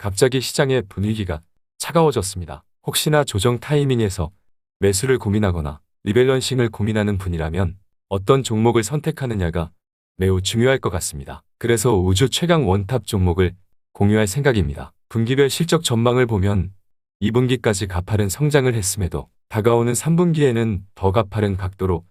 갑자기 시장의 분위기가 차가워졌습니다. 혹시나 조정 타이밍에서 매수를 고민하거나 리밸런싱을 고민하는 분이라면 어떤 종목을 선택하느냐가 매우 중요할 것 같습니다. 그래서 우주 최강 원탑 종목을 공유할 생각입니다. 분기별 실적 전망을 보면 2분기까지 가파른 성장을 했음에도 다가오는 3분기에는 더 가파른 각도로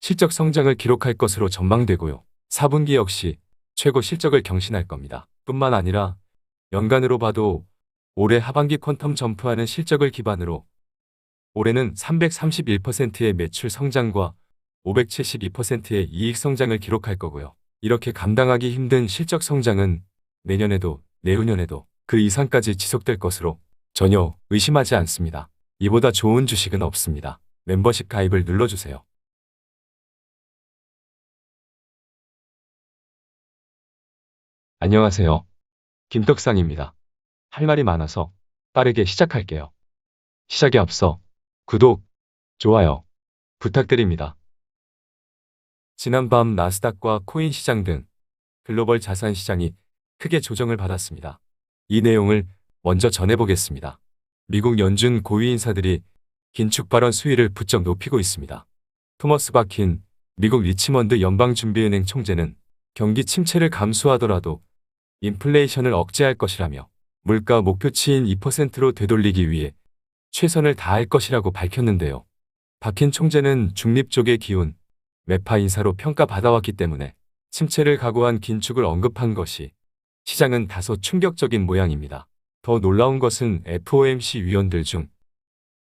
실적 성장을 기록할 것으로 전망되고요. 4분기 역시 최고 실적을 경신할 겁니다. 뿐만 아니라 연간으로 봐도 올해 하반기 퀀텀 점프하는 실적을 기반으로 올해는 331%의 매출 성장과 572%의 이익 성장을 기록할 거고요. 이렇게 감당하기 힘든 실적 성장은 내년에도 내후년에도 그 이상까지 지속될 것으로 전혀 의심하지 않습니다. 이보다 좋은 주식은 없습니다. 멤버십 가입을 눌러주세요. 안녕하세요. 김떡상입니다. 할 말이 많아서 빠르게 시작할게요. 시작에 앞서 구독, 좋아요 부탁드립니다. 지난밤 나스닥과 코인 시장 등 글로벌 자산 시장이 크게 조정을 받았습니다. 이 내용을 먼저 전해보겠습니다. 미국 연준 고위 인사들이 긴축 발언 수위를 부쩍 높이고 있습니다. 토머스 바킨 미국 리치먼드 연방준비은행 총재는 경기 침체를 감수하더라도 인플레이션을 억제할 것이라며 물가 목표치인 2%로 되돌리기 위해 최선을 다할 것이라고 밝혔는데요. 박힌 총재는 중립 쪽의 기운, 매파 인사로 평가받아왔기 때문에 침체를 각오한 긴축을 언급한 것이 시장은 다소 충격적인 모양입니다. 더 놀라운 것은 FOMC 위원들 중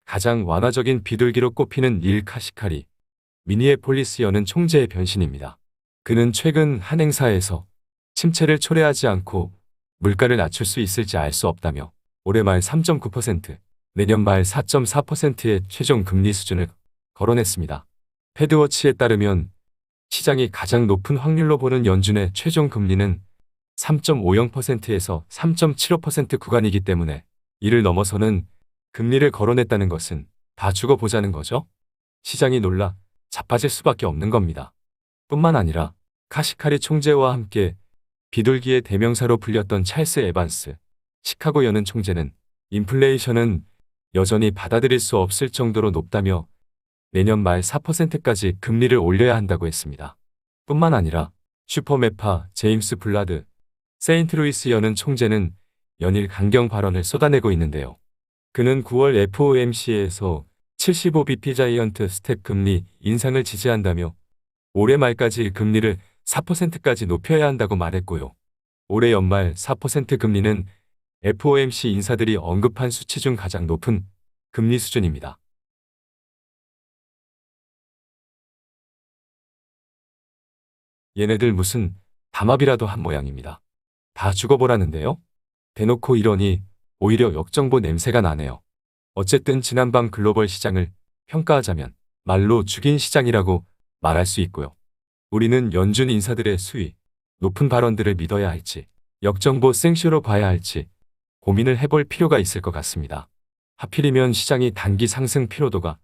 가장 완화적인 비둘기로 꼽히는 일 카시카리 미니에폴리스 여는 총재의 변신입니다. 그는 최근 한 행사에서 침체를 초래하지 않고 물가를 낮출 수 있을지 알 수 없다며 올해 말 3.9%, 내년 말 4.4%의 최종 금리 수준을 거론했습니다. 패드워치에 따르면 시장이 가장 높은 확률로 보는 연준의 최종 금리는 3.50%에서 3.75% 구간이기 때문에 이를 넘어서는 금리를 거론했다는 것은 다 죽어보자는 거죠. 시장이 놀라 자빠질 수밖에 없는 겁니다. 뿐만 아니라 카시카리 총재와 함께 비둘기의 대명사로 불렸던 찰스 에반스, 시카고 여는 총재는 인플레이션은 여전히 받아들일 수 없을 정도로 높다며 내년 말 4%까지 금리를 올려야 한다고 했습니다. 뿐만 아니라 슈퍼메파 제임스 블라드, 세인트루이스 여는 총재는 연일 강경 발언을 쏟아내고 있는데요. 그는 9월 FOMC에서 75bp 자이언트 스텝 금리 인상을 지지한다며 올해 말까지 금리를 4%까지 높여야 한다고 말했고요. 올해 연말 4% 금리는 FOMC 인사들이 언급한 수치 중 가장 높은 금리 수준입니다. 얘네들 무슨 담합이라도 한 모양입니다. 다 죽어보라는데요? 대놓고 이러니 오히려 역정보 냄새가 나네요. 어쨌든 지난밤 글로벌 시장을 평가하자면 말로 죽인 시장이라고 말할 수 있고요. 우리는 연준 인사들의 수위, 높은 발언들을 믿어야 할지, 역정보 생쇼로 봐야 할지 고민을 해볼 필요가 있을 것 같습니다. 하필이면 시장이 단기 상승 피로도가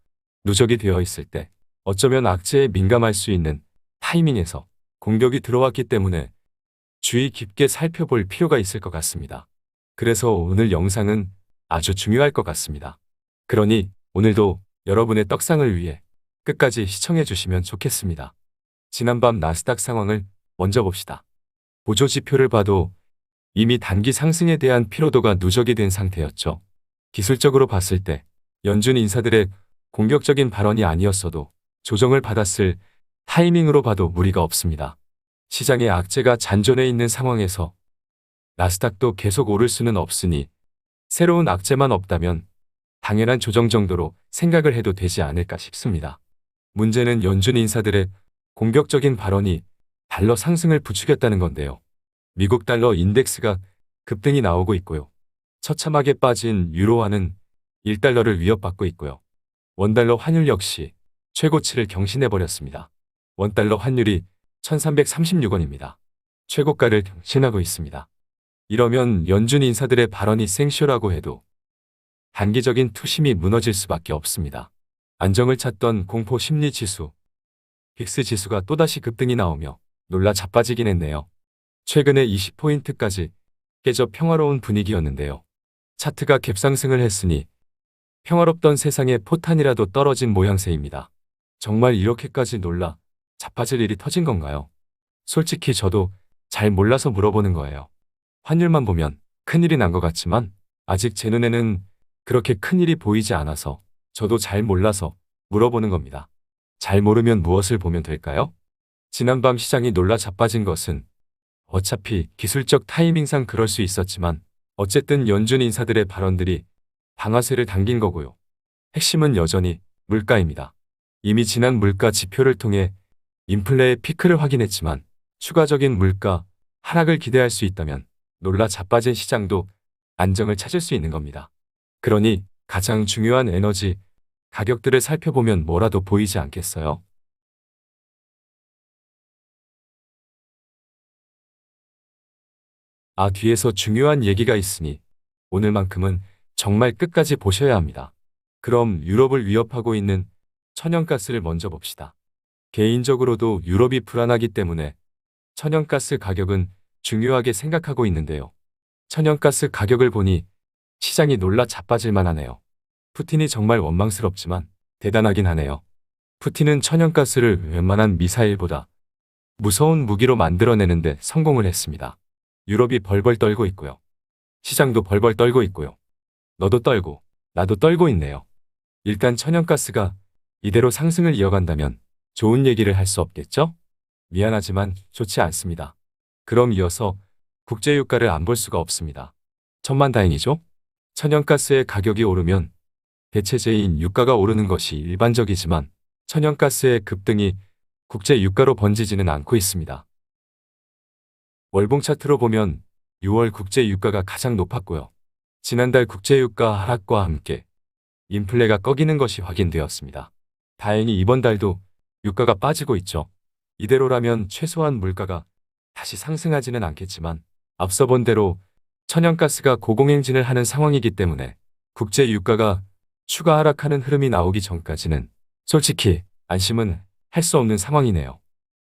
누적이 되어 있을 때 어쩌면 악재에 민감할 수 있는 타이밍에서 공격이 들어왔기 때문에 주의 깊게 살펴볼 필요가 있을 것 같습니다. 그래서 오늘 영상은 아주 중요할 것 같습니다. 그러니 오늘도 여러분의 떡상을 위해 끝까지 시청해 주시면 좋겠습니다. 지난밤 나스닥 상황을 먼저 봅시다. 보조 지표를 봐도 이미 단기 상승에 대한 피로도가 누적이 된 상태였죠. 기술적으로 봤을 때 연준 인사들의 공격적인 발언이 아니었어도 조정을 받았을 타이밍으로 봐도 무리가 없습니다. 시장의 악재가 잔존해 있는 상황에서 나스닥도 계속 오를 수는 없으니 새로운 악재만 없다면 당연한 조정 정도로 생각을 해도 되지 않을까 싶습니다. 문제는 연준 인사들의 공격적인 발언이 달러 상승을 부추겼다는 건데요. 미국 달러 인덱스가 급등이 나오고 있고요. 처참하게 빠진 유로화는 1달러를 위협받고 있고요. 원달러 환율 역시 최고치를 경신해버렸습니다. 원달러 환율이 1336원입니다. 최고가를 경신하고 있습니다. 이러면 연준 인사들의 발언이 생쇼라고 해도 단기적인 투심이 무너질 수밖에 없습니다. 안정을 찾던 공포 심리 지수, 빅스 지수가 또다시 급등이 나오며 놀라 자빠지긴 했네요. 최근에 20포인트까지 깨져 평화로운 분위기였는데요. 차트가 갭상승을 했으니 평화롭던 세상에 포탄이라도 떨어진 모양새입니다. 정말 이렇게까지 놀라 자빠질 일이 터진 건가요? 솔직히 저도 잘 몰라서 물어보는 거예요. 환율만 보면 큰일이 난 것 같지만 아직 제 눈에는 그렇게 큰일이 보이지 않아서 저도 잘 몰라서 물어보는 겁니다. 잘 모르면 무엇을 보면 될까요? 지난밤 시장이 놀라 자빠진 것은 어차피 기술적 타이밍상 그럴 수 있었지만 어쨌든 연준 인사들의 발언들이 방아쇠를 당긴 거고요. 핵심은 여전히 물가입니다. 이미 지난 물가 지표를 통해 인플레의 피크를 확인했지만 추가적인 물가 하락을 기대할 수 있다면 놀라 자빠진 시장도 안정을 찾을 수 있는 겁니다. 그러니 가장 중요한 에너지 가격들을 살펴보면 뭐라도 보이지 않겠어요? 아, 뒤에서 중요한 얘기가 있으니 오늘만큼은 정말 끝까지 보셔야 합니다. 그럼 유럽을 위협하고 있는 천연가스를 먼저 봅시다. 개인적으로도 유럽이 불안하기 때문에 천연가스 가격은 중요하게 생각하고 있는데요. 천연가스 가격을 보니 시장이 놀라 자빠질 만 하네요. 푸틴이 정말 원망스럽지만 대단하긴 하네요. 푸틴은 천연가스를 웬만한 미사일보다 무서운 무기로 만들어내는데 성공을 했습니다. 유럽이 벌벌 떨고 있고요. 시장도 벌벌 떨고 있고요. 너도 떨고 나도 떨고 있네요. 일단 천연가스가 이대로 상승을 이어간다면 좋은 얘기를 할 수 없겠죠? 미안하지만 좋지 않습니다. 그럼 이어서 국제유가를 안 볼 수가 없습니다. 천만 다행이죠? 천연가스의 가격이 오르면 대체제인 유가가 오르는 것이 일반적이지만 천연가스의 급등이 국제 유가로 번지지는 않고 있습니다. 월봉 차트로 보면 6월 국제 유가가 가장 높았고요. 지난달 국제 유가 하락과 함께 인플레가 꺼기는 것이 확인되었습니다. 다행히 이번 달도 유가가 빠지고 있죠. 이대로라면 최소한 물가가 다시 상승하지는 않겠지만 앞서 본 대로 천연가스가 고공행진을 하는 상황이기 때문에 국제 유가가 추가 하락하는 흐름이 나오기 전까지는 솔직히 안심은 할 수 없는 상황이네요.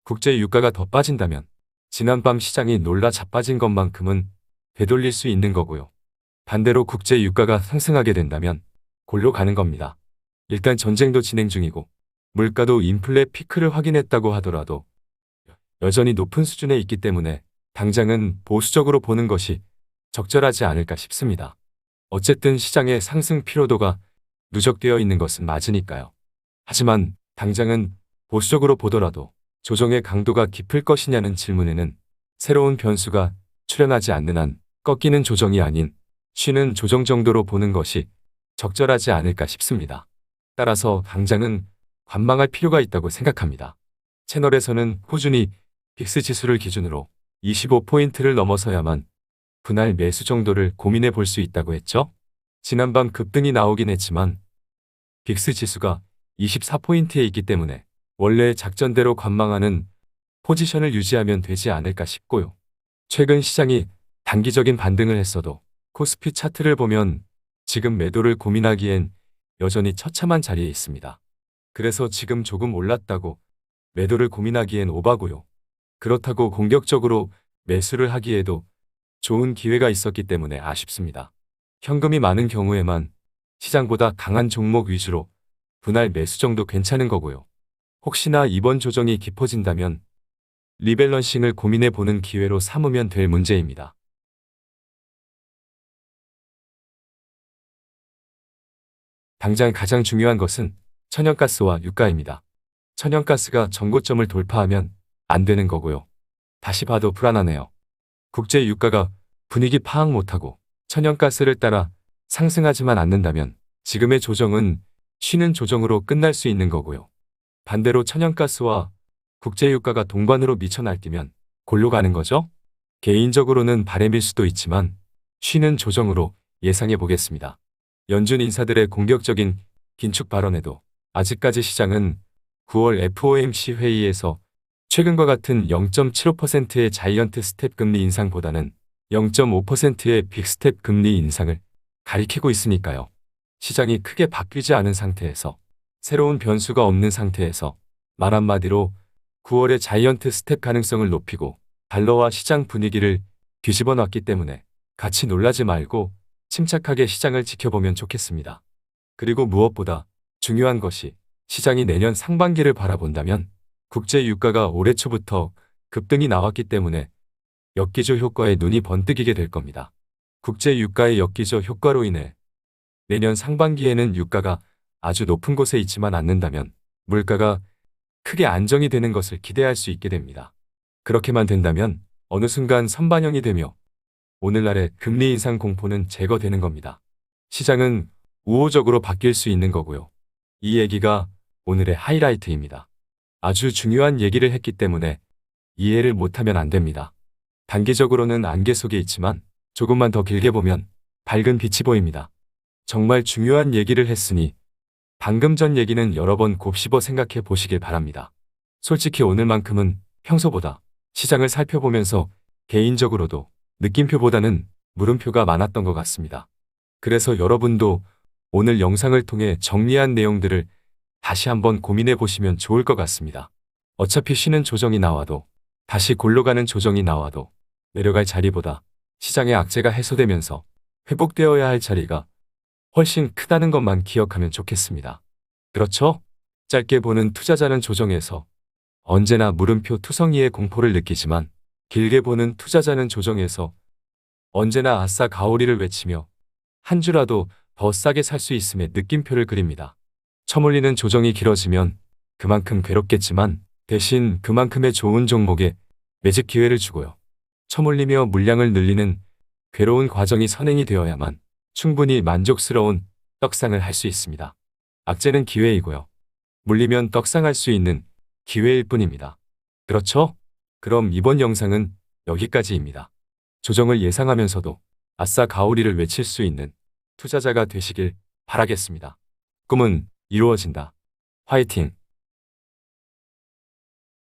국제 유가가 더 빠진다면 지난밤 시장이 놀라 자빠진 것만큼은 되돌릴 수 있는 거고요. 반대로 국제 유가가 상승하게 된다면 골로 가는 겁니다. 일단 전쟁도 진행 중이고 물가도 인플레 피크를 확인했다고 하더라도 여전히 높은 수준에 있기 때문에 당장은 보수적으로 보는 것이 적절하지 않을까 싶습니다. 어쨌든 시장의 상승 피로도가 누적되어 있는 것은 맞으니까요. 하지만 당장은 보수적으로 보더라도 조정의 강도가 깊을 것이냐는 질문에는 새로운 변수가 출현하지 않는 한 꺾이는 조정이 아닌 쉬는 조정 정도로 보는 것이 적절하지 않을까 싶습니다. 따라서 당장은 관망할 필요가 있다고 생각합니다. 채널에서는 꾸준히 빅스 지수를 기준으로 25포인트를 넘어서야만 분할 매수 정도를 고민해 볼 수 있다고 했죠? 지난밤 급등이 나오긴 했지만 빅스 지수가 24포인트에 있기 때문에 원래 작전대로 관망하는 포지션을 유지하면 되지 않을까 싶고요. 최근 시장이 단기적인 반등을 했어도 코스피 차트를 보면 지금 매도를 고민하기엔 여전히 처참한 자리에 있습니다. 그래서 지금 조금 올랐다고 매도를 고민하기엔 오바고요. 그렇다고 공격적으로 매수를 하기에도 좋은 기회가 있었기 때문에 아쉽습니다. 현금이 많은 경우에만 시장보다 강한 종목 위주로 분할 매수 정도 괜찮은 거고요. 혹시나 이번 조정이 깊어진다면 리밸런싱을 고민해 보는 기회로 삼으면 될 문제입니다. 당장 가장 중요한 것은 천연가스와 유가입니다. 천연가스가 전고점을 돌파하면 안 되는 거고요. 다시 봐도 불안하네요. 국제 유가가 분위기 파악 못하고 천연가스를 따라 상승하지만 않는다면 지금의 조정은 쉬는 조정으로 끝날 수 있는 거고요. 반대로 천연가스와 국제유가가 동반으로 미쳐 날뛰면 골로 가는 거죠? 개인적으로는 바램일 수도 있지만 쉬는 조정으로 예상해 보겠습니다. 연준 인사들의 공격적인 긴축 발언에도 아직까지 시장은 9월 FOMC 회의에서 최근과 같은 0.75%의 자이언트 스텝 금리 인상보다는 0.5%의 빅스텝 금리 인상을 가리키고 있으니까요. 시장이 크게 바뀌지 않은 상태에서 새로운 변수가 없는 상태에서 말 한마디로 9월의 자이언트 스텝 가능성을 높이고 달러와 시장 분위기를 뒤집어 놨기 때문에 같이 놀라지 말고 침착하게 시장을 지켜보면 좋겠습니다. 그리고 무엇보다 중요한 것이 시장이 내년 상반기를 바라본다면 국제 유가가 올해 초부터 급등이 나왔기 때문에 역기조 효과에 눈이 번뜩이게 될 겁니다. 국제 유가의 역기조 효과로 인해 내년 상반기에는 유가가 아주 높은 곳에 있지만 않는다면 물가가 크게 안정이 되는 것을 기대할 수 있게 됩니다. 그렇게만 된다면 어느 순간 선반영이 되며 오늘날의 금리 인상 공포는 제거되는 겁니다. 시장은 우호적으로 바뀔 수 있는 거고요. 이 얘기가 오늘의 하이라이트입니다. 아주 중요한 얘기를 했기 때문에 이해를 못하면 안 됩니다. 단기적으로는 안개 속에 있지만 조금만 더 길게 보면 밝은 빛이 보입니다. 정말 중요한 얘기를 했으니 방금 전 얘기는 여러 번 곱씹어 생각해 보시길 바랍니다. 솔직히 오늘만큼은 평소보다 시장을 살펴보면서 개인적으로도 느낌표보다는 물음표가 많았던 것 같습니다. 그래서 여러분도 오늘 영상을 통해 정리한 내용들을 다시 한번 고민해 보시면 좋을 것 같습니다. 어차피 쉬는 조정이 나와도 다시 골로 가는 조정이 나와도 내려갈 자리보다 시장의 악재가 해소되면서 회복되어야 할 자리가 훨씬 크다는 것만 기억하면 좋겠습니다. 그렇죠? 짧게 보는 투자자는 조정에서 언제나 물음표 투성이의 공포를 느끼지만 길게 보는 투자자는 조정에서 언제나 아싸 가오리를 외치며 한 주라도 더 싸게 살 수 있음의 느낌표를 그립니다. 처물리는 조정이 길어지면 그만큼 괴롭겠지만 대신 그만큼의 좋은 종목에 매집 기회를 주고요. 처물리며 물량을 늘리는 괴로운 과정이 선행이 되어야만 충분히 만족스러운 떡상을 할 수 있습니다. 악재는 기회이고요. 물리면 떡상할 수 있는 기회일 뿐입니다. 그렇죠? 그럼 이번 영상은 여기까지입니다. 조정을 예상하면서도 아싸 가오리를 외칠 수 있는 투자자가 되시길 바라겠습니다. 꿈은 이루어진다. 화이팅!